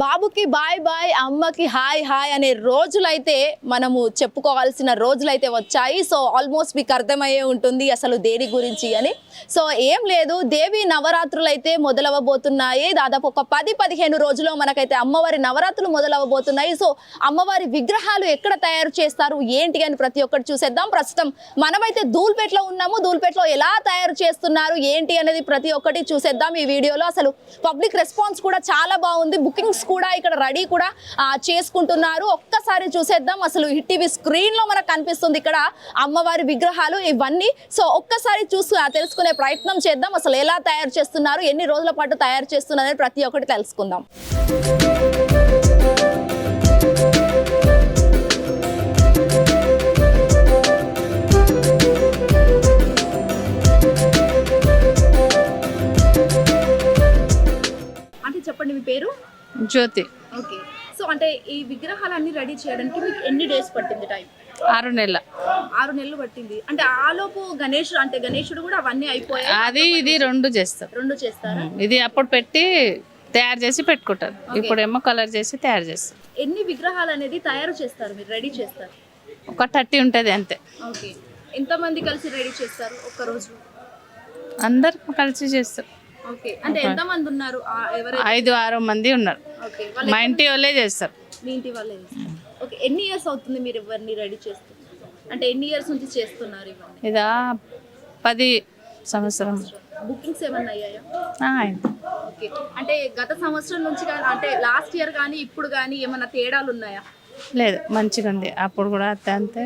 బాబుకి bye bye అమ్మకి hi hi అనే రోజులైతే మనము చెప్పుకోవాల్సిన రోజులైతే వచ్చాయి. సో ఆల్మోస్ట్ మీకు అర్థమయ్యే ఉంటుంది అసలు దేని గురించి అని. సో ఏం లేదు దేవి నవరాత్రులు అయితే మొదలవ్వబోతున్నాయి. దాదాపు ఒక పది పదిహేను రోజుల్లో మనకైతే అమ్మవారి నవరాత్రులు మొదలవ్వబోతున్నాయి. సో అమ్మవారి విగ్రహాలు ఎక్కడ తయారు చేస్తారు ఏంటి అని ప్రతి ఒక్కటి చూసేద్దాం. ప్రస్తుతం మనమైతే ధూల్పేటలో ఉన్నాము. ధూల్పేటలో ఎలా తయారు చేస్తున్నారు ఏంటి అనేది ప్రతి ఒక్కటి చూసేద్దాం ఈ వీడియోలో. అసలు పబ్లిక్ రెస్పాన్స్ కూడా చాలా బాగుంది. బుకింగ్స్ కూడా ఇక్కడ రెడీ కూడా చేసుకుంటున్నారు. ఒక్కసారి చూసేద్దాం. అసలు హిట్ టీవీ స్క్రీన్లో మనకు కనిపిస్తుంది ఇక్కడ అమ్మవారి విగ్రహాలు ఇవన్నీ. సో ఒక్కసారి చూసు తెలుసుకునే ప్రయత్నం చేద్దాం. అసలు ఎలా తయారు చేస్తున్నారు ఎన్ని రోజుల పాటు తయారు చేస్తున్నారని ప్రతి ఒక్కటి తెలుసుకుందాం. చెప్పండి మీ పేరు? జ్యోతి. ఓకే. సో అంటే ఈ విగ్రహాలన్నీ రెడీ చేయడానికి మీకు ఎన్ని డేస్ పట్టింది టైం? ఆరు నెలల. ఆరు నెలలు పట్టింది. అంటే ఆలోపు గణేష్ అంటే గణేశుడు కూడా అవన్నీ అయిపోయాయి. అది ఇది రెండు చేస్తారు. రెండు చేస్తారా? ఇది అప్పుడు పెట్టి తయారు చేసి పెట్టుకుంటారు. ఇప్పుడేమో కలర్ చేసి తయారు చేస్తారు. ఎన్ని విగ్రహాలు అనేది తయారు చేస్తారు మీరు రెడీ చేస్తారు? ఒక థర్టీ ఉంటుంది అంతే. ఓకే. ఎంతమంది కలిసి రెడీ చేస్తారు ఒక్క రోజు? అందరు కలిసి చేస్తారు. ఓకే. అంటే ఎంతమంది ఉన్నారు? ఆ, ఎవరు? ఐదు ఆరు మంది ఉన్నారు. మా ఇంటి వాళ్ళే చేస్తారు. మీ ఇంటి వాళ్ళే చేస్తారు. ఓకే. ఎన్ని ఇయర్స్ అవుతుంది మీరు ఇవన్నీ రెడీ చేస్తున్నారు అంటే ఎన్ని ఇయర్స్ నుంచి చేస్తున్నారు ఇవన్నీ? ఇదా పది సంవత్సరం. బుకింగ్స్ ఏమన్నా అయ్యాయా. ఓకే. అంటే గత సంవత్సరం నుంచి కానీ అంటే లాస్ట్ ఇయర్ కానీ ఇప్పుడు కానీ ఏమైనా తేడాలు ఉన్నాయా? లేదు మంచిగా ఉంది. అప్పుడు కూడా అంతే.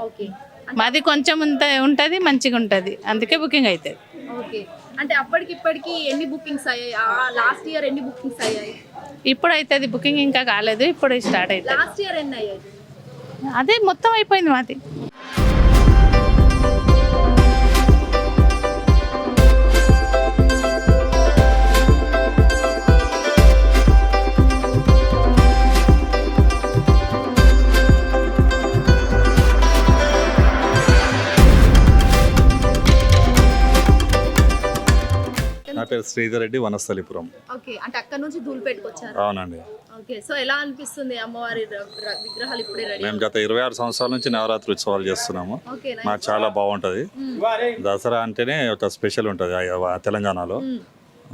ఓకే. మాది కొంచెం ఉంట ఉంటుంది మంచిగా ఉంటుంది. అందుకే బుకింగ్ అవుతుంది ఓకే. అంటే అప్పటికి ఇప్పటికి ఎన్ని బుకింగ్స్ అయ్యాయి? లాస్ట్ ఇయర్ ఎన్ని బుకింగ్స్ అయ్యాయి? ఇప్పుడు అవుతుంది బుకింగ్ ఇంకా కాలేదు ఇప్పుడు స్టార్ట్ అవుతుంది లాస్ట్ ఇయర్ ఎన్ని అయ్యాయి? అదే మొత్తం అయిపోయింది మాది. పేరు శ్రీధర్ రెడ్డి వనస్థలిపురం. ఓకే అంటే అక్కడ నుంచి ధూళిపేటకు వచ్చారు అవునండి. ఓకే సో ఎలా అనిపిస్తుంది అమ్మవారి విగ్రహాలు ఇప్పుడే మేము గత ఇరవై ఆరు సంవత్సరాల నుంచి నవరాత్రి ఉత్సవాలు చేస్తున్నాము. ఓకే మాకు చాలా బాగుంటుంది. దసరా అంటేనే ఒక స్పెషల్ ఉంటుంది తెలంగాణలో.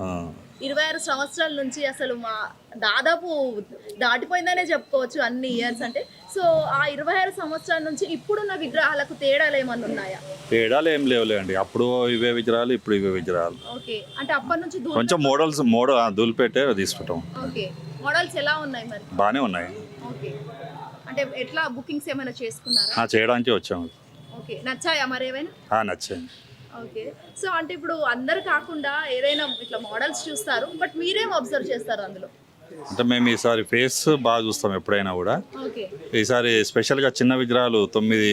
ఆ, ఇరవై ఆరు సంవత్సరాల నుంచి అసలు మా దాదాపు దాటిపోయిందనే చెప్పుకోవచ్చు అన్ని ఇయర్స్ అంటే. సో ఆ ఇరవై ఆరు సంవత్సరాల నుంచి ఇప్పుడున్న విగ్రహాలకు తేడాలు ఏమన్నా ఉన్నాయా? తేడాలు ఏం లేవులే అండి అప్పుడు ఇవే విగ్రహాలు ఇప్పుడు ఇవే విగ్రహాలు. ఓకే. అంటే అప్పటి నుంచి కొంచెం మోడల్స్ మోడల్ దూలిపెట్టే తీసుకుంటాం. ఓకే. మోడల్స్ ఎలా ఉన్నాయి మరి? బాగానే ఉన్నాయి. ఓకే. అంటే ఎట్లా బుకింగ్స్ ఏమైనా చేసుకున్నారా? ఆ, చేయడానికి వచ్చాము. ఓకే. నచ్చాయా మరి ఏమైనా నచ్చాయి. ఓకే సో అంటే ఇప్పుడు అందరు కాకుండా ఏదైనా ఇట్లా మోడల్స్ చూస్తారు బట్ మీరేం అబ్జర్వ్ చేస్తారు అందులో? అంటే మేము ఈసారి ఫేస్ బాగా చూస్తాం ఎప్పుడైనా కూడా. ఓకే ఈసారి స్పెషల్గా చిన్న విగ్రహాలు తొమ్మిది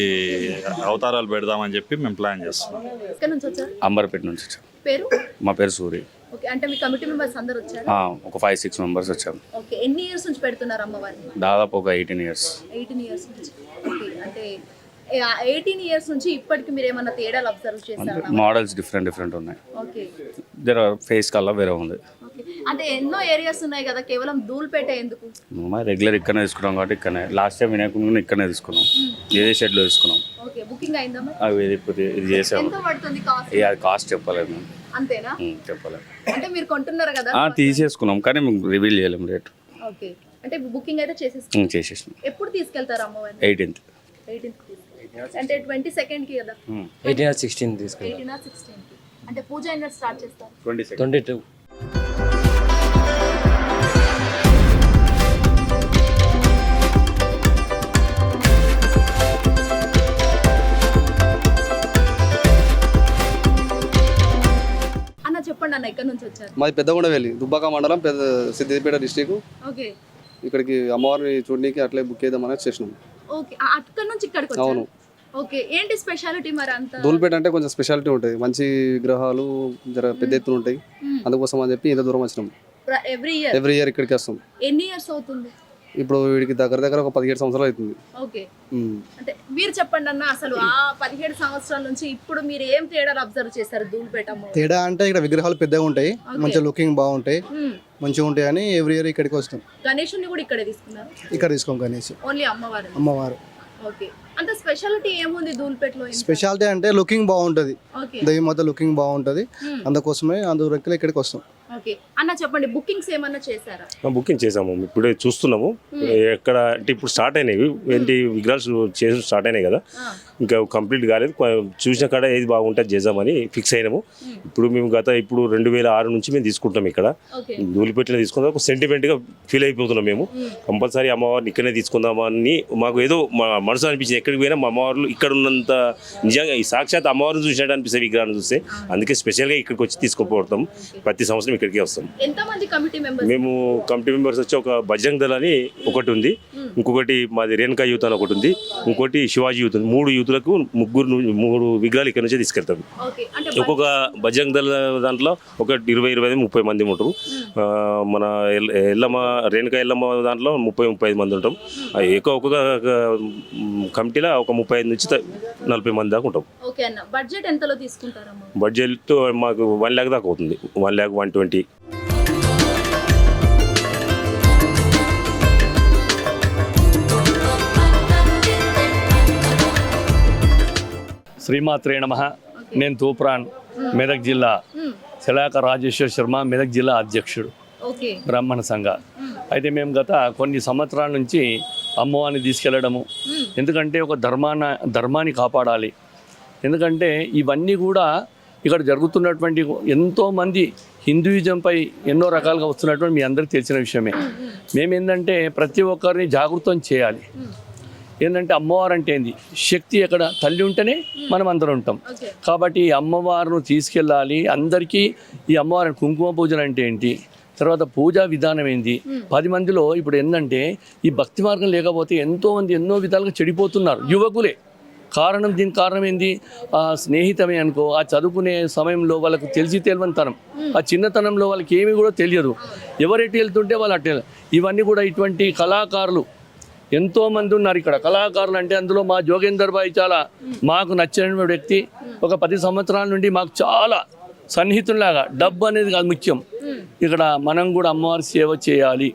అవతారాలు పెడదామని చెప్పి మేము ప్లాన్ చేస్తున్నాం. అంబర్పేట నుంచి వచ్చాం. పేరు? మా పేరు సూరి. ఓకే అంటే మీ కమిటీ మెంబర్స్ అందరు వచ్చారు? ఆ, ఒక ఫైవ్ సిక్స్ మెంబర్స్ వచ్చాం. ఓకే ఎన్ని ఇయర్స్ నుంచి పెడుతున్నారు అమ్మవారిని? దాదాపు ఒక ఎయిటీన్ ఇయర్స్ ఎయిటీన్ ఇయర్స్ నుంచి. ఓకే అంటే ఎయిటీన్ ఇయర్స్ నుంచి ఇప్పటికి మీరు ఏమన్నా తేడాలు అబ్జర్వ్ చేశారా? మోడల్స్ డిఫరెంట్ డిఫరెంట్ ఉన్నాయి. ఓకే జర ఫేస్ కల్లా వేరే ఉంది. ఓకే అంటే ఎన్నో ఏరియాస్ ఉన్నాయి కదా కేవలం ధూల్పేట ఎందుకు? మా రెగ్యులర్ ఇక్కడనే తీసుకున్నాం కాబట్టి ఇక్కడనే. లాస్ట్ టైం వినాయకుడు ఇక్కడనే తీసుకున్నాం. ఇదే షెడ్లో తీసుకున్నాం. ఓకే బుకింగ్ అయిందా అవి ఇది ఇది చేసాము ఎంత పడుతుంది కాస్ట్ అది కాస్ట్ చెప్పలేదు మేము. అంతేనా? ఉమ్, చెప్పలేదు. అంటే మీరు కొంటున్నారు కదా? ఆ, తీసేసుకున్నాం కానీ మేము రివీల్ చేయలేము రేట్. ఓకే అంటే బుకింగ్ అయితే చేసేసుకున్నారు చేసేసినాం. ఎప్పుడు తీసుకెళ్తారు అమ్మవారిని? ఎయిటీన్త్ ఎయిటీన్త్ అంటే ట్వంటీ సెకండ్కి కదా? ఎయిటీన్ ఆర్ సిక్స్టీన్ తీసుకుని ఎయిటీన్ సిక్స్టీన్కి. అంటే పూజ అయినా స్టార్ట్ చేస్తారు? ట్వంటీ సెకండ్ ట్వంటీ టూ అన్న చెప్పండి అన్న ఎక్కడి నుంచి వచ్చారు? మాది పెద్దగొండవెల్లి దుబ్బాక మండలం పెద్ద సిద్దిపేట డిస్టిక్ ఓకే. ఇక్కడికి అమ్మవారిని చూడడానికి అట్లే బుక్ చేద్దామని వచ్చేసినాం. ఓకే. అక్కడ నుంచి ఇక్కడికి అవును. వచ్చారు ఓకే ఏంటి స్పెషాలిటీ మరి అంత? దూల్పేట అంటే కొంచెం స్పెషాలిటీ ఉంటుంది. మంచి విగ్రహాలు జర పెద్ద ఎత్తున ఉంటాయి. మ్మ్. అందుకోసం అని చెప్పి ఇంత దూరం వచ్చినాం. ఎవ్రీ ఇయర్ ఎవ్రీ ఇయర్ ఇక్కడికి వస్తాం. ఎన్ని ఇయర్స్ అవుతుంది? ఇప్పుడు వీడికి దగ్గర దగ్గర ఒక పదిహేడు సంవత్సరాలు అవుతుంది. ఓకే. మ్మ్. అంటే మీరు చెప్పండి అన్న అసలు ఆ పదిహేడు సంవత్సరాల నుంచి ఇప్పుడు మీరు ఏం తేడాలు అబ్జర్వ్ చేశారు ధూళిపేట అమ్మవారు? తేడా అంటే ఇక్కడ విగ్రహాలు పెద్దగా ఉంటాయి. మంచి లుకింగ్ బాగుంటాయి. మంచిగా ఉంటాయని ఎవ్రీ ఇయర్ ఇక్కడికి వస్తాం. గణేషుని కూడా ఇక్కడే తీసుకున్నారు? ఇక్కడ తీసుకోం గణేష్. ఓన్లీ అమ్మవారు అమ్మవారు. ఓకే. అంత స్పెషాలిటీ ఏముంది ధూల్పేటలో? స్పెషాలిటీ అంటే లుకింగ్ బాగుంటుంది. మొత్తం లుకింగ్ బాగుంటుంది. అందుకోసమే అందురెక్కలు ఇక్కడికి వస్తాం. ఓకే అన్న చెప్పండి బుకింగ్స్ ఏమన్నా చేశారా? బుకింగ్ చేసాము ఇప్పుడే చూస్తున్నాము. ఎక్కడ అంటే ఇప్పుడు స్టార్ట్ అయినాయి. ఏంటి విగ్రహాలు చేసి స్టార్ట్ అయినాయి కదా. ఇంకా కంప్లీట్ కాలేదు. చూసిన కాడ ఏది బాగుంటే అది చేద్దామని ఫిక్స్ అయినాము. ఇప్పుడు మేము గత ఇప్పుడు రెండు వేల ఆరు నుంచి మేము తీసుకుంటాం ఇక్కడ. ధూళిపెట్టిన తీసుకుందాం. ఒక సెంటిమెంట్గా ఫీల్ అయిపోతున్నాం మేము. కంపల్సరీ అమ్మవారిని ఇక్కడనే తీసుకుందామని మాకు ఏదో మా మనసు అనిపించింది. ఎక్కడికి పోయినా మా అమ్మవార్లు ఇక్కడ ఉన్నంత నిజంగా ఈ సాక్షాత్ అమ్మవారిని చూసినట్టు అనిపిస్తుంది విగ్రహాన్ని చూస్తే. అందుకే స్పెషల్గా ఇక్కడికి వచ్చి తీసుకుపోతాం. ప్రతి సంవత్సరం ఇక్కడికి వస్తాం. మేము కమిటీ మెంబర్స్ వచ్చి ఒక బజరంగ్ దళ అని ఒకటి ఉంది. ఇంకొకటి మాది రేణుకా యూత్ అని ఒకటి ఉంది. ఇంకోటి శివాజీ యూత్ ఉంది. మూడు యూత్లకు ముగ్గురు మూడు విగ్రహాలు ఇక్కడ నుంచి తీసుకెళ్తాం ఒక్కొక్క బజరంగ్ దళ దాంట్లో ఒక ఇరవై ఇరవై ముప్పై మంది ఉంటారు. మన ఎల్- ఎల్లమ్మ రేణుకా ఎల్లమ్మ దాంట్లో ముప్పై ముప్పై ఐదు మంది ఉంటాం. ఎక్కువ ఒక్కొక్క కమిటీలో ఒక ముప్పై ఐదు నుంచి నలభై మంది దాకా ఉంటాం. ఓకే అన్న బడ్జెట్ ఎంతలో తీసుకుంటారమ్మా? బడ్జెట్ మాకు వన్ ల్యాక్ దాకా అవుతుంది. One lakh one twenty. శ్రీమాత్రే నమ. నేను తూప్రాన్ మెదక్ జిల్లా. శలాక రాజేశ్వర్ శర్మ మెదక్ జిల్లా అధ్యక్షుడు. బ్రాహ్మణ సంఘ. అయితే మేము గత కొన్ని సంవత్సరాల నుంచి అమ్మవారిని తీసుకెళ్ళడము ఎందుకంటే ఒక ధర్మాన ధర్మాన్ని కాపాడాలి. ఎందుకంటే ఇవన్నీ కూడా ఇక్కడ జరుగుతున్నటువంటి ఎంతోమంది హిందూయిజంపై ఎన్నో రకాలుగా వస్తున్నటువంటి మీ అందరికీ తెలిసిన విషయమే. మేమేంటంటే ప్రతి ఒక్కరిని జాగృతం చేయాలి. ఏంటంటే అమ్మవారు అంటే ఏంది? శక్తి ఎక్కడ? తల్లి ఉంటేనే మనం అందరం ఉంటాం. కాబట్టి ఈ అమ్మవారిని తీసుకెళ్ళాలి. అందరికీ ఈ అమ్మవారి కుంకుమ పూజలు అంటే ఏంటి? తర్వాత పూజా విధానం ఏంటి పది మందిలో ఇప్పుడు ఏంటంటే ఈ భక్తి మార్గం లేకపోతే ఎంతో మంది ఎన్నో విధాలుగా చెడిపోతున్నారు యువకులే. కారణం దీనికి కారణం ఏంది? ఆ స్నేహితమే అనుకో ఆ చదువుకునే సమయంలో వాళ్ళకు తెలిసి తెలియని తనం ఆ చిన్నతనంలో వాళ్ళకి ఏమీ కూడా తెలియదు. ఎవరెటు వెళ్తుంటే వాళ్ళు అటు వెళ- ఇవన్నీ కూడా ఇటువంటి కళాకారులు ఎంతో మంది ఉన్నారు ఇక్కడ. కళాకారులు అంటే అందులో మా జోగేందర్ బాయ్ చాలా మాకు నచ్చిన వ్యక్తి. ఒక పది సంవత్సరాల నుండి మాకు చాలా సన్నిహితుల్లాగా డబ్బు అనేది కాదు ముఖ్యం. ఇక్కడ మనం కూడా అమ్మవారి సేవ చేయాలి.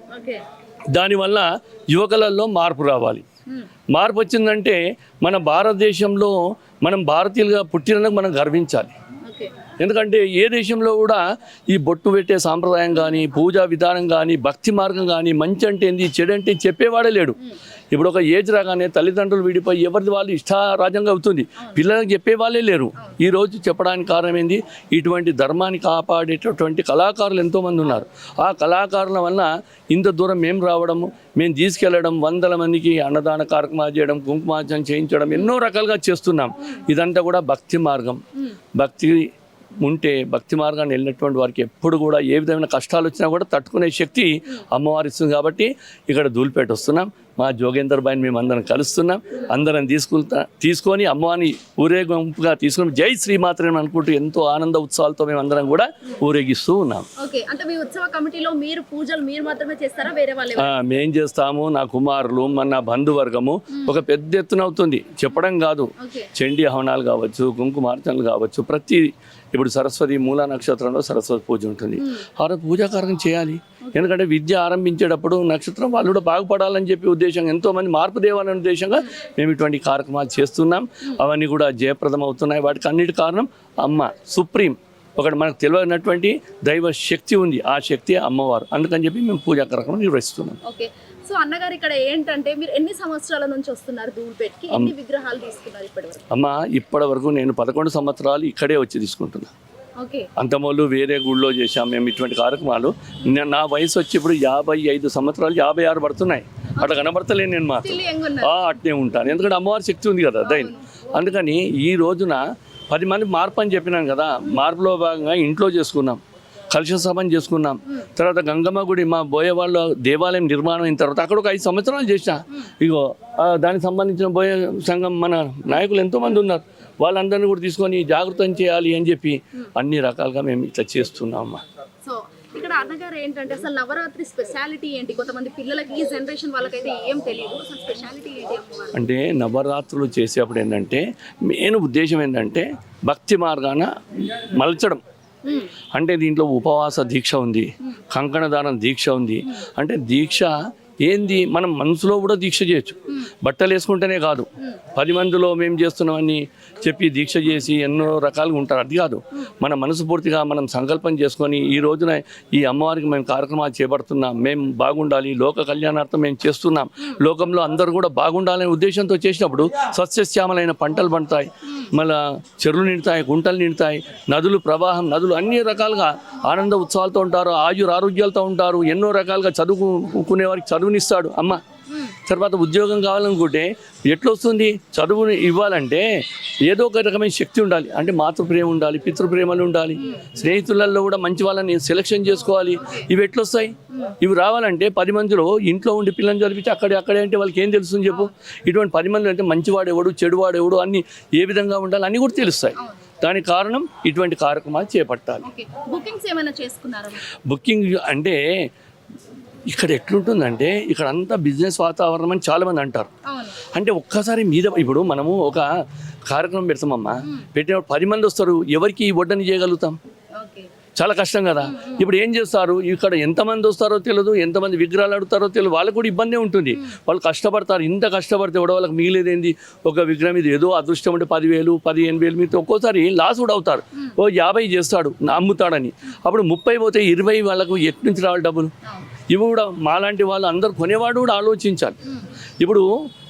దానివల్ల యువకులలో మార్పు రావాలి. మార్పు వచ్చిందంటే మన భారతదేశంలో మనం భారతీయులుగా పుట్టినందుకు మనం గర్వించాలి. ఎందుకంటే ఏ దేశంలో కూడా ఈ బొట్టు పెట్టే సాంప్రదాయం కానీ పూజా విధానం కానీ భక్తి మార్గం కానీ మంచి అంటే ఏంది చెడు అంటే చెప్పేవాడే లేడు. ఇప్పుడు ఒక ఏజ్ రాగానే తల్లిదండ్రులు విడిపోయి ఎవరిది వాళ్ళు ఇష్టారాజ్యంగా అవుతుంది. పిల్లలకు చెప్పే వాళ్ళే లేరు ఈరోజు చెప్పడానికి కారణం ఏంది ఇటువంటి ధర్మాన్ని కాపాడేటటువంటి కళాకారులు ఎంతోమంది ఉన్నారు. ఆ కళాకారుల వల్ల ఇంత దూరం మేము రావడము మేము తీసుకెళ్ళడం వందల మందికి అన్నదాన కార్యక్రమాలు చేయడం కుంకుమార్చన చేయించడం ఎన్నో రకాలుగా చేస్తున్నాం. ఇదంతా కూడా భక్తి మార్గం. భక్తి ఉంటే భక్తి మార్గాన్ని వెళ్ళినటువంటి వారికి ఎప్పుడు కూడా ఏ విధమైన కష్టాలు వచ్చినా కూడా తట్టుకునే శక్తి అమ్మవారి ఇస్తుంది కాబట్టి ఇక్కడ ధూళిపేట వస్తున్నాం. మా జోగేందర్ బాయిని మేము అందరం కలుస్తున్నాం. అందరం తీసుకుంటా తీసుకొని అమ్మవారిని ఊరేగింపుగా తీసుకొని జై శ్రీమాత్రని అనుకుంటూ ఎంతో ఆనంద ఉత్సవాలతో మేము అందరం కూడా ఊరేగిస్తూ ఉన్నాం. అంటే మీ ఉత్సవ కమిటీలో మీరు పూజలు మీరు మాత్రమే చేస్తారా? వేరే వాళ్ళు ఆ, మేం చేస్తాము. నా కుమారులు మన బంధువర్గము ఒక పెద్ద ఎత్తున అవుతుంది. చెప్పడం కాదు. చండీ హవనాలు కావచ్చు కుంకుమార్చనలు కావచ్చు ప్రతి ఇప్పుడు సరస్వతి మూల నక్షత్రంలో సరస్వతి పూజ ఉంటుంది. ఆ రోజు పూజా కార్యం చేయాలి. ఎందుకంటే విద్య ఆరంభించేటప్పుడు నక్షత్రం వాళ్ళు కూడా బాగుపడాలని చెప్పి ఉద్దేశంగా ఎంతో మంది మార్పు దేవాలనే ఉద్దేశంగా మేము ఇటువంటి కార్యక్రమాలు చేస్తున్నాం. అవన్నీ కూడా జయప్రదం అవుతున్నాయి వాటికి అన్నిటి కారణం అమ్మ సుప్రీం. ఒకటి మనకు తెలియనటువంటి దైవ శక్తి ఉంది. ఆ శక్తి అమ్మవారు. అందుకని చెప్పి మేము పూజా కార్యక్రమం నిర్వహిస్తున్నాం. ఓకే సో అన్నగారు ఇక్కడ ఏంటంటే మీరు ఎన్ని సంవత్సరాల నుంచి వస్తున్నారు ధూల్పేట్కి? ఎన్ని విగ్రహాలు తీసుకున్నారు ఇప్పటి వరకు? అమ్మ ఇప్పటి వరకు నేను పదకొండు సంవత్సరాలు ఇక్కడే వచ్చి తీసుకుంటున్నా. అంతమోళ్ళు వేరే గుళ్ళో చేశాం మేము ఇటువంటి కార్యక్రమాలు. నే- వయసు వచ్చి ఇప్పుడు యాభై ఐదు సంవత్సరాలు యాభై ఆరు పడుతున్నాయి. అట్లా కనబడతలేను నేను మాత్రం. అట్నే ఉంటాను. ఎందుకంటే అమ్మవారి శక్తి ఉంది కదా దైన్. అందుకని ఈ రోజున పది మంది మార్పు అని చెప్పినాను కదా మార్పులో భాగంగా ఇంట్లో చేసుకున్నాం. కలుష సభని చేసుకున్నాం. తర్వాత గంగమ్మ గుడి మా బోయే వాళ్ళ దేవాలయం నిర్మాణం అయిన తర్వాత అక్కడ ఒక ఐదు సంవత్సరాలు చేసిన. ఇగో దానికి సంబంధించిన బోయే సంఘం మన నాయకులు ఎంతోమంది ఉన్నారు. వాళ్ళందరినీ కూడా తీసుకొని జాగృతం చేయాలి అని చెప్పి అన్ని రకాలుగా మేము ఇట్లా చేస్తున్నాం సో ఇక్కడ అన్నగారు ఏంటంటే అసలు నవరాత్రి స్పెషాలిటీ ఏంటి? కొంతమంది పిల్లలకి ఈ జనరేషన్ వాళ్ళకైతే ఏం తెలియదు. అసలు స్పెషాలిటీ ఏంటి అమ్మవారు అంటే నవరాత్రులు చేసేప్పుడు ఏంటంటే మెయిన్ ఉద్దేశం ఏంటంటే భక్తి మార్గాన మలచడం. అంటే దీంట్లో ఉపవాస దీక్ష ఉంది కంకణదానం దీక్ష ఉంది. అంటే దీక్ష ఏంది? మనం మనసులో కూడా దీక్ష చేయొచ్చు. బట్టలు వేసుకుంటేనే కాదు. పది మందిలో మేము చేస్తున్నామని చెప్పి దీక్ష చేసి ఎన్నో రకాలుగా ఉంటారు. అది కాదు. మన మనసుపూర్తిగా మనం సంకల్పం చేసుకొని ఈ రోజున ఈ అమ్మవారికి మేము కార్యక్రమాలు చేపడుతున్నాం. మేము బాగుండాలి. లోక కళ్యాణార్థం మేము చేస్తున్నాం. లోకంలో అందరూ కూడా బాగుండాలనే ఉద్దేశంతో చేసినప్పుడు సస్యశ్యామలైన పంటలు పండుతాయి. మళ్ళా చెరువులు నిండుతాయి గుంటలు నిండుతాయి నదులు ప్రవాహం నదులు అన్ని రకాలుగా ఆనంద ఉత్సవాలతో ఉంటారు ఆయుర ఆరోగ్యాలతో ఉంటారు ఎన్నో రకాలుగా చదువుకునే వారికి చదువునిస్తాడు అమ్మ. తర్వాత ఉద్యోగం కావాలనుకుంటే ఎట్లా వస్తుంది చదువుని ఇవ్వాలంటే ఏదో ఒక రకమైన శక్తి ఉండాలి. అంటే మాతృప్రేమ ఉండాలి పితృప్రేమలు ఉండాలి. స్నేహితులలో కూడా మంచి వాళ్ళని సెలెక్షన్ చేసుకోవాలి. ఇవి ఎట్లొస్తాయి? ఇవి రావాలంటే పది మందిలో ఇంట్లో ఉండి పిల్లల్ని చదివించి అక్కడే అక్కడే అంటే వాళ్ళకి ఏం తెలుస్తుంది చెప్పు? ఇటువంటి పది మంది అంటే మంచివాడు ఎవడు చెడువాడు ఎవడు అన్ని ఏ విధంగా ఉండాలి అన్నీ కూడా తెలుస్తాయి. దానికి కారణం ఇటువంటి కార్యక్రమాలు చేపట్టాలి. బుకింగ్స్ ఏమైనా చేసుకున్నారా? బుకింగ్ అంటే ఇక్కడ ఎట్లుంటుందంటే ఇక్కడ అంతా బిజినెస్ వాతావరణం అని చాలామంది అంటారు. అంటే ఒక్కసారి మీద ఇప్పుడు మనము ఒక కార్యక్రమం పెడతామమ్మా. పెట్టినప్పుడు పది మంది వస్తారు ఎవరికి ఈ వడ్డని చేయగలుగుతాం? చాలా కష్టం కదా. ఇప్పుడు ఏం చేస్తారు? ఇక్కడ ఎంతమంది వస్తారో తెలియదు ఎంతమంది విగ్రహాలు అడుగుతారో తెలియదు వాళ్ళకు కూడా ఇబ్బంది ఉంటుంది. వాళ్ళు కష్టపడతారు ఇంత కష్టపడితే కూడా వాళ్ళకి మిగిలేదేంది? ఒక విగ్రహం ఇది ఏదో అదృష్టం అంటే పదివేలు పదిహేను వేలు మీద ఒక్కోసారి లాస్ కూడా అవుతారు. ఓ యాభై చేస్తాడు అమ్ముతాడని అప్పుడు ముప్పై పోతే ఇరవై వాళ్ళకు ఎటు నుంచి రావాలి డబ్బులు? ఇవి కూడా మాలాంటి వాళ్ళు అందరు కొనేవాడు కూడా ఆలోచించాలి. ఇప్పుడు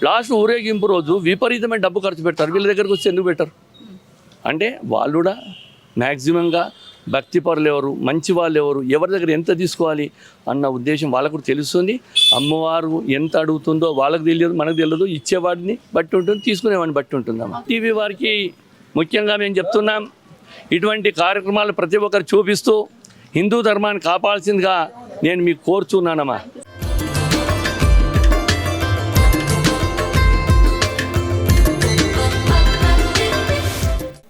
లాస్ట్ ఊరేగింపు రోజు విపరీతమైన డబ్బు ఖర్చు పెడతారు. వీళ్ళ దగ్గరకు వచ్చి ఎందుకు పెట్టరు? అంటే వాళ్ళు కూడా మ్యాక్సిమంగా భక్తి పరులు ఎవరు మంచి వాళ్ళు ఎవరు ఎవరి దగ్గర ఎంత తీసుకోవాలి అన్న ఉద్దేశం వాళ్ళకు కూడా తెలుస్తుంది. అమ్మవారు ఎంత అడుగుతుందో వాళ్ళకి తెలియదు మనకు తెలియదు. ఇచ్చేవాడిని బట్టి ఉంటుంది తీసుకునేవాడిని బట్టి ఉంటుందమ్మా టీవీ వారికి ముఖ్యంగా మేము చెప్తున్నాం ఇటువంటి కార్యక్రమాలు ప్రతి ఒక్కరు చూపిస్తూ హిందూ ధర్మాన్ని కాపాల్సిందిగా నేను మీకు కోరుచున్నానమ్మా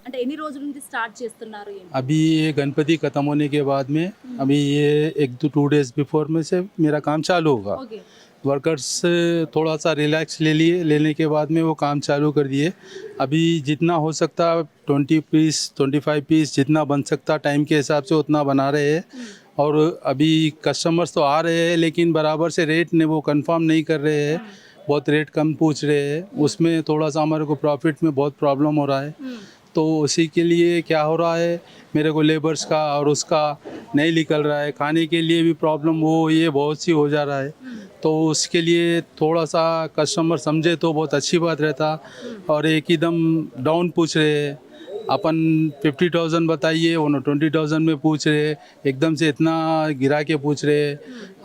అంటే ఎన్ని రోజుల నుంచి స్టార్ట్ చేస్తున్నారు ఏంటి? अभी ये गणपति खत्म होने के बाद में अभी ये एक दो टू डेज बिफोर में से मेरा काम चालू होगा ఓకే वर्कर्स थोड़ा सा रिलैक्स ले लिए लेने के बाद में वो काम चालू कर दिए अभी जितना हो सकता twenty piece twenty five piece जितना बन सकता टाइम के हिसाब से उतना बना रहे हैं। और अभी कस्टमर्स तो आ रहे हैं लेकिन बराबर से रेट ने वो कंफर्म नहीं कर रहे हैं। बहुत रेट कम पूछ रहे हैं। उसमें थोड़ा सा हमारे को प्रॉफिट में बहुत प्रॉब्लम हो रहा है। तो उसी के लिए क्या हो रहा है? मेरे को लेबर्स का और उसका नहीं निकल रहा है। खाने के लिए भी प्रॉब्लम वो ये बहुत सी हो जा रहा है। तो उसके लिए थोड़ा सा कस्टमर समझे तो बहुत अच्छी बात रहता। और एक ही दम डाउन पूछ रहे हैं। अपन फिफ्टी थाउज़ेंड बताइए उन्होंने ट्वेंटी थाउज़ेंड में पूछ रहे एकदम से इतना गिरा के पूछ रहे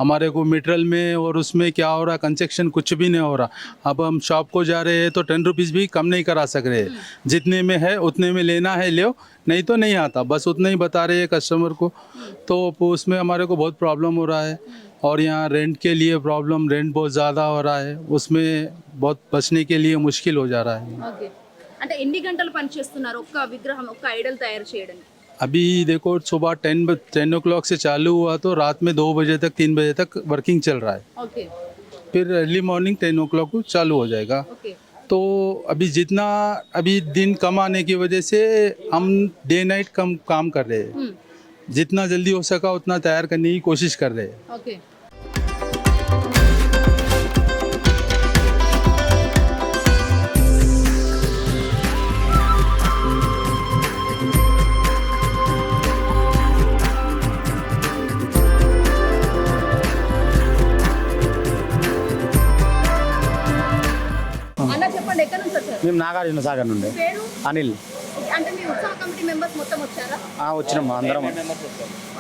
हमारे को मटेरियल में और उसमें क्या हो रहा कंसेक्शन कुछ भी नहीं हो रहा। अब हम शॉप को जा रहे हैं तो टेन रुपीज़ भी कम नहीं करा सक रहे जितने में है, उतने में लेना है, लो नहीं तो नहीं आता। बस उतना ही बता रहे हैं कस्टमर को। तो उसमें हमारे को बहुत प्रॉब्लम हो रहा है। और यहाँ रेंट के लिए प्रॉब्लम रेंट बहुत ज़्यादा हो रहा है। उसमें बहुत बचने के लिए मुश्किल हो जा रहा है। ఓకే అంటే ఎన్ని గంటలు పని చేస్తున్నారు ఒక్క విగ్రహం ఒక్క ఐడల్ తయారు చేయడానికి अभी देखो सुबह टेन टेन ओ क्लॉक से चालू हुआ तो रात में दो बजे तक तीन बजे तक वर्किंग चल रहा है ఓకే फिर early morning ten o'clock को चालू हो जाएगा ఓకే तो अभी जितना अभी दिन कम आने की वजह से हम डे नाइट कम काम कर रहे हैं जितना जल्दी हो सका उतना तैयार करने की कोशिश कर रहे हैं ఓకే మేము నాగార్జున సాగర్ నుండి. పేరు? అనిల్. ఓకే, అంటే మీ ఉత్సవ కమిటీ మెంబర్స్ మొత్తం వచ్చారా? ఆ, వచ్చినాం అందరం.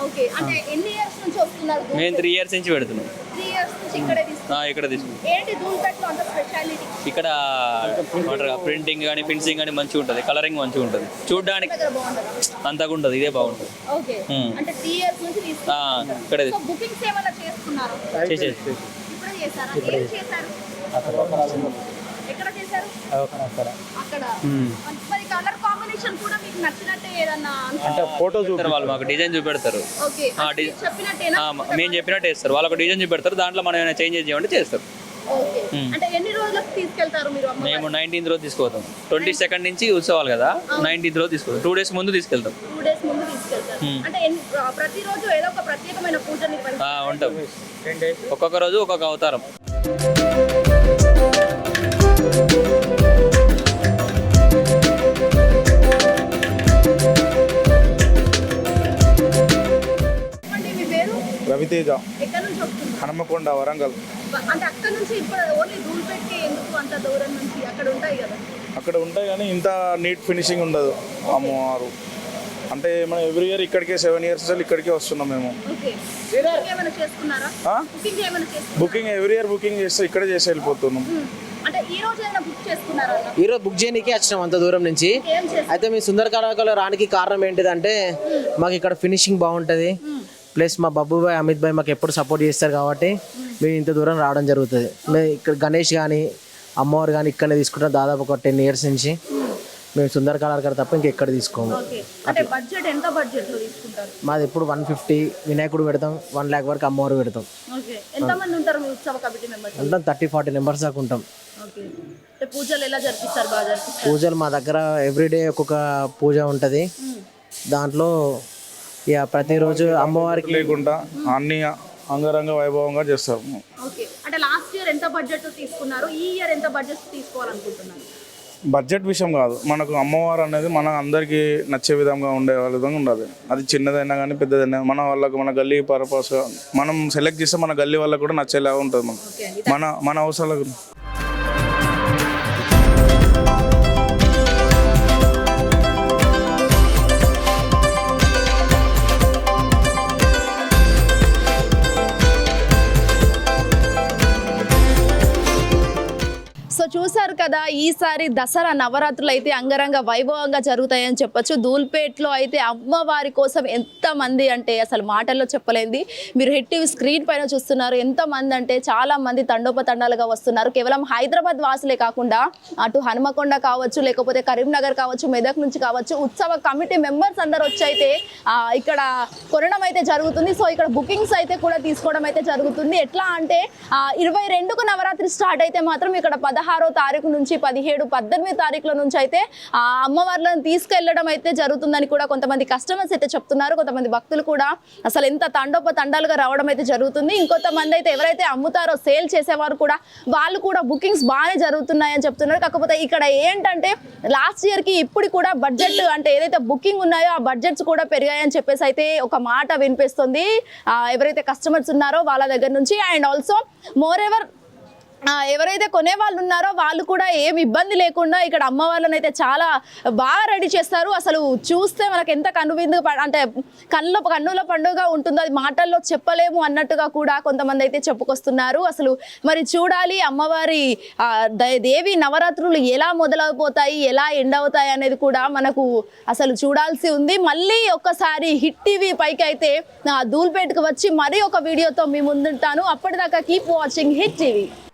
ఓకే అంటే ఎన్ని ఇయర్స్ నుంచి వస్తున్నారు మేము త్రీ ఇయర్స్ నుంచి పెడుతున్నాం. త్రీ ఇయర్స్ నుంచి ఇక్కడే ఇక్కడ తీసుకున్నాం. ఏంటి ధూల్పేటలో అంత స్పెషాలిటీ ఇక్కడ ప్రింటింగ్ కానీ ఫినిషింగ్ కానీ మంచిగా ఉంటుంది. కలరింగ్ మంచిగా ఉంటుంది. చూడడానికి అంతగా ఉంటుంది ఇదే బాగుంటుంది. ఓకే. అంటే త్రీ ఇయర్స్ నుంచి ఆ, తీసుకున్నారు ఇక్కడే చేసేది ఇప్పుడే చేశారా ఏం చేశారు ఎక్కడ చేశారు అక్కడ. మరి కలర్ కాంబినేషన్ కూడా మీకు నచ్చినట్టే ఏదన్నా అంటే ఫోటో చూపెడతారు వాళ్ళు మాకు డిజైన్ చూపెడతారు. ఓకే. ఆ, అంటే డి- చెప్పినట్టేనా ఆ, మేము చెప్పినట్టు వేస్తారు వాళ్ళకు డిజైన్ చూపెడతారు. దాంట్లో మనం ఏమైనా చేంజ్ చేయమంటే చేస్తారు. ఓకే. అంటే ఎన్ని రోజులకు తీసుకెళ్తారు మీరు అమ్మ మేము నైన్టీన్త్ రోజు తీసుకుపోతాం. ట్వంటీ సెకండ్ నుంచి ఉత్సవాలు కదా. నైన్టీన్త్ రోజు తీసుకుపోతాం. టూ డేస్ ముందు తీసుకెళ్తాం. టూ డేస్ ముందు తీసుకెళ్తారు. అంటే ఎన్- ఆ, ప్రతిరోజు ఏదో ఒక ప్రత్యేకమైన పూజ నిర్వహిస్తారు. ఆ, ఉంటాం. ఒక్కొక్క రోజు ఒక్కొక్క అవతారం. రవితేజ హనుమకొండ వరంగల్. అంటే అక్కడ నుంచి ఇప్పుడు ఓన్లీ ధూళి పెట్టి ఎందుకు అంత దూరం నుంచి అక్కడ ఉంటాయి కదా? అక్కడ ఉంటాయి కానీ ఇంత నీట్ ఫినిషింగ్ ఉండదు అమ్మవారు అంటే మనం ఎవ్రీ ఇయర్ ఇక్కడికే సెవెన్ ఇయర్స్ ఇక్కడికే వస్తున్నాం మేము. Okay booking every year booking చేస్తే ఇక్కడే చేసి వెళ్ళిపోతున్నాం. అంటే ఈ రోజు అయినా బుక్ చేసుకున్నారా? అన్న? ఈరోజు బుక్ చేయడానికి వచ్చినాం అంత దూరం నుంచి. అయితే మీ సుందర కళాకారులు రానికి కారణం ఏంటిదంటే మాకు ఇక్కడ ఫినిషింగ్ బాగుంటుంది. ప్లస్ మా బబ్బు బాయ్ అమిత్ బాయ్ మాకు ఎప్పుడు సపోర్ట్ చేస్తారు కాబట్టి మేము ఇంత దూరం రావడం జరుగుతుంది. మేము ఇక్కడ గణేష్ కానీ అమ్మవారు కానీ ఇక్కడనే తీసుకుంటాం దాదాపు ఒక టెన్ ఇయర్స్ నుంచి. మేము సుందర కళాకారు తప్ప ఇంకెక్కడ తీసుకోము. మాది ఎప్పుడు వన్ ఫిఫ్టీ వినాయకుడు పెడతాం వన్ ల్యాక్ వరకు అమ్మవారు పెడతాం. ఉంటాం థర్టీ ఫార్టీ మెంబర్స్? దాకా ఉంటాం. ఓకే. అంటే పూజలు ఎలా జరిపిస్తారు బాగా జరిపిస్తారు? పూజలు మా దగ్గర ఎవ్రీడే ఒక్కొక్క పూజ ఉంటుంది. దాంట్లో ఇక ప్రతిరోజు అమ్మవారికి లేకుండా అన్ని అంగరంగ వైభవంగా చేస్తారు. ఓకే. అంటే లాస్ట్ ఇయర్ ఎంత బడ్జెట్ తీసుకున్నారు? ఈ ఇయర్ ఎంత బడ్జెట్ తీసుకోవాలనుకుంటున్నారు? బడ్జెట్ విషయం కాదు. మనకు అమ్మవారు అనేది మన అందరికీ నచ్చే విధంగా ఉండే విధంగా ఉండాలి. అది చిన్నదైనా కానీ పెద్దదైనా మన వాళ్ళకు మన గల్లీ పర్పస్ మనం సెలెక్ట్ చేస్తే మన గల్లీ వాళ్ళకు కూడా నచ్చేలా ఉంటుంది మన మన అవసరాలకు సో కదా ఈసారి దసరా నవరాత్రులు అయితే అంగరంగ వైభవంగా జరుగుతాయని చెప్పొచ్చు. దూల్పేట్లో అయితే అమ్మవారి కోసం ఎంతమంది అంటే అసలు మాటల్లో చెప్పలేంది. మీరు హిట్ టీవీ స్క్రీన్ పైన చూస్తున్నారు. ఎంతమంది అంటే చాలా మంది తండోపతండాలుగా వస్తున్నారు. కేవలం హైదరాబాద్ వాసులే కాకుండా అటు హనుమకొండ కావచ్చు లేకపోతే కరీంనగర్ కావచ్చు మెదక్ నుంచి కావచ్చు ఉత్సవ కమిటీ మెంబర్స్ అందరు వచ్చి అయితే ఇక్కడ కొనడం అయితే జరుగుతుంది. సో ఇక్కడ బుకింగ్స్ అయితే కూడా తీసుకోవడం అయితే జరుగుతుంది. ఎట్లా అంటే ఇరవై రెండుకు నవరాత్రి స్టార్ట్ అయితే మాత్రం ఇక్కడ పదహారో తారీఖు నుంచి పదిహేడు పద్దెనిమిది తారీఖుల నుంచి అయితే ఆ అమ్మవార్లను తీసుకెళ్ళడం అయితే జరుగుతుందని కూడా కొంతమంది కస్టమర్స్ అయితే చెప్తున్నారు. కొంతమంది భక్తులు కూడా అసలు ఎంత తండోప తండాలుగా రావడం అయితే జరుగుతుంది. ఇంకొంతమంది అయితే ఎవరైతే అమ్ముతారో సేల్ చేసేవారు కూడా వాళ్ళు కూడా బుకింగ్స్ బాగానే జరుగుతున్నాయని చెప్తున్నారు. కాకపోతే ఇక్కడ ఏంటంటే లాస్ట్ ఇయర్కి ఇప్పుడు కూడా బడ్జెట్ అంటే ఏదైతే బుకింగ్ ఉన్నాయో ఆ బడ్జెట్స్ కూడా పెరిగాయని చెప్పేసి అయితే ఒక మాట వినిపిస్తుంది. ఎవరైతే కస్టమర్స్ ఉన్నారో వాళ్ళ దగ్గర నుంచి. అండ్ ఆల్సో మోర్ ఎవర్ ఎవరైతే కొనే వాళ్ళు ఉన్నారో వాళ్ళు కూడా ఏం ఇబ్బంది లేకుండా ఇక్కడ అమ్మవార్లను అయితే చాలా బాగా రెడీ చేస్తారు. అసలు చూస్తే మనకు ఎంత కనువిందు ప- అంటే కళ్ళ కన్నుల పండుగ ఉంటుందో అది మాటల్లో చెప్పలేము అన్నట్టుగా కూడా కొంతమంది అయితే చెప్పుకొస్తున్నారు. అసలు మరి చూడాలి అమ్మవారి ద- దేవి నవరాత్రులు ఎలా మొదలైపోతాయి ఎలా ఎండ్ అవుతాయి అనేది కూడా మనకు అసలు చూడాల్సి ఉంది. మళ్ళీ ఒక్కసారి హిట్ టీవీ పైకి అయితే దూల్పేటకు వచ్చి మరీ ఒక వీడియోతో మీ ముందుంటాను. అప్పటిదాకా keep watching hit TV.